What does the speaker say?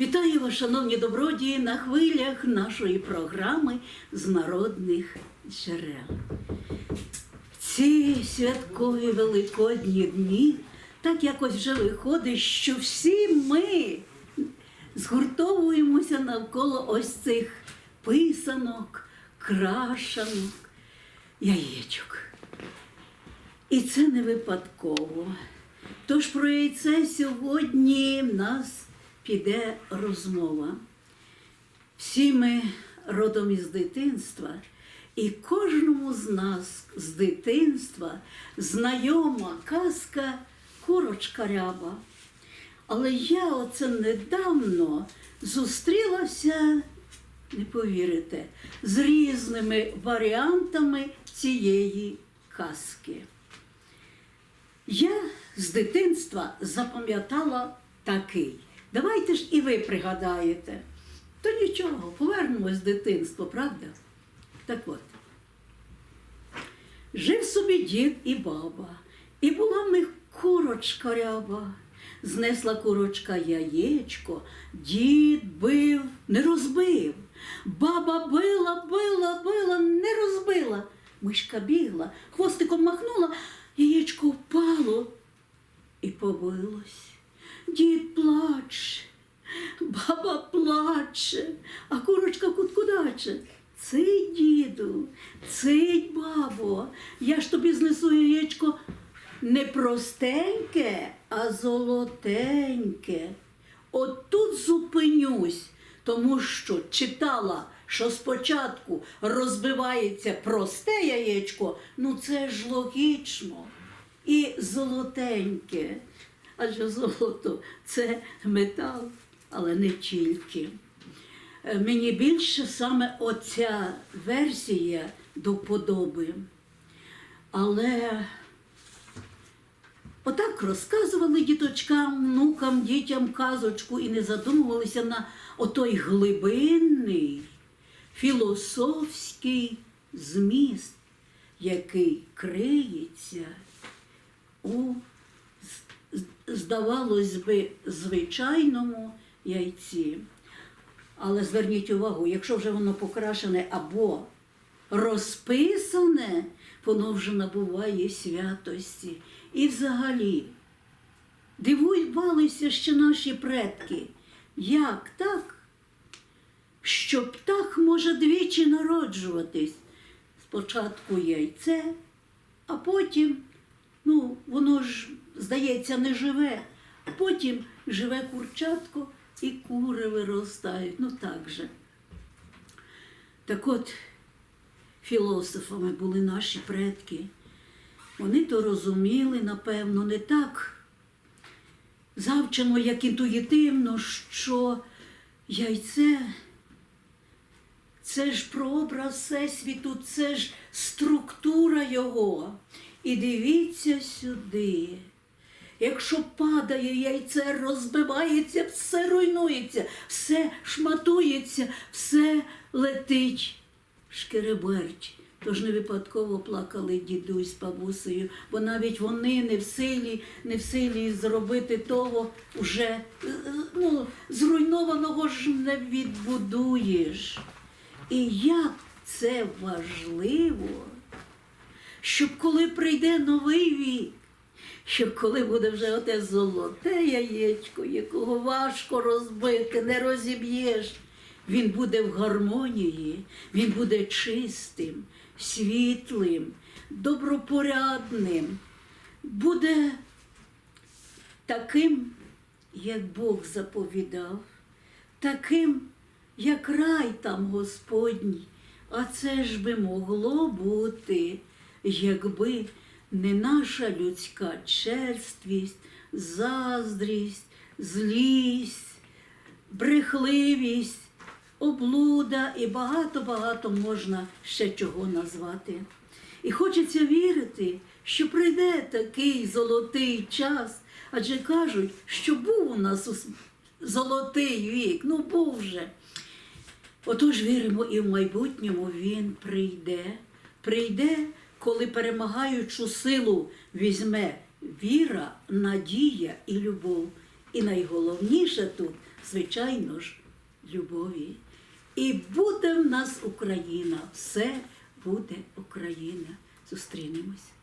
Вітаю вас, шановні добродії, на хвилях нашої програми з народних джерел. Ці святкові великодні дні так якось вже виходить, що всі ми згуртовуємося навколо ось цих писанок, крашанок, яєчок. І це не випадково. Тож про яйце сьогодні нас піде розмова. Всі ми родом із дитинства, і кожному з нас з дитинства знайома казка курочка ряба. Але я оце недавно зустрілася, не повірите, з різними варіантами цієї казки. Я з дитинства запам'ятала такий. Давайте ж і ви пригадаєте. То нічого, повернемось з дитинства, правда? Так от. Жив собі дід і баба, і була в них курочка ряба. Знесла курочка яєчко, дід бив, не розбив. Баба била, била, била, не розбила. Мишка бігла, хвостиком махнула, яєчко впало і побилось. Дід плаче, баба плаче, а курочка куткудаче. Цить, діду, цить, бабо, я ж тобі знесу яєчко не простеньке, а золотеньке. От тут зупинюсь, тому що читала, що спочатку розбивається просте яєчко, ну це ж логічно. І золотеньке. Адже золото це метал, але не тільки. Е, Мені більше саме оця версія до вподоби. Але отак розказували діточкам, внукам, дітям казочку і не задумувалися на отой глибинний філософський зміст, який криється у, здавалось би, звичайному яйці. Але зверніть увагу, якщо вже воно покрашене або розписане, воно вже набуває святості. І взагалі дивувалися ще наші предки. Як так? Що птах може двічі народжуватись. Спочатку яйце, а потім, ну, воно ж, здається, не живе, потім живе курчатко і кури виростають. Ну так же. Так от, філософами були наші предки. Вони то розуміли, напевно, не так завчено, як інтуїтивно, що яйце це ж прообраз Всесвіту, це ж структура його. І дивіться сюди. Якщо падає яйце, розбивається, все руйнується, все шматується, все летить, шкереберть. Тож не випадково плакали дідусь з бабусею, бо навіть вони не в силі, не в силі зробити того вже е, ну, зруйнованого ж не відбудуєш. І як це важливо, щоб коли прийде новий вік, щоб коли буде вже оте золоте яєчко, якого важко розбити, не розіб'єш, він буде в гармонії, він буде чистим, світлим, добропорядним, буде таким, як Бог заповідав, таким, як рай там Господній. А це ж би могло бути, якби не наша людська черствість, заздрість, злість, брехливість, облуда і багато-багато можна ще чого назвати. І хочеться вірити, що прийде такий золотий час, адже кажуть, що був у нас золотий вік, ну був же. Отож віримо, і в майбутньому він прийде. Прийде, коли перемагаючу силу візьме віра, надія і любов. І найголовніше тут, звичайно ж, любові. І буде в нас Україна, все буде Україна. Зустрінемось.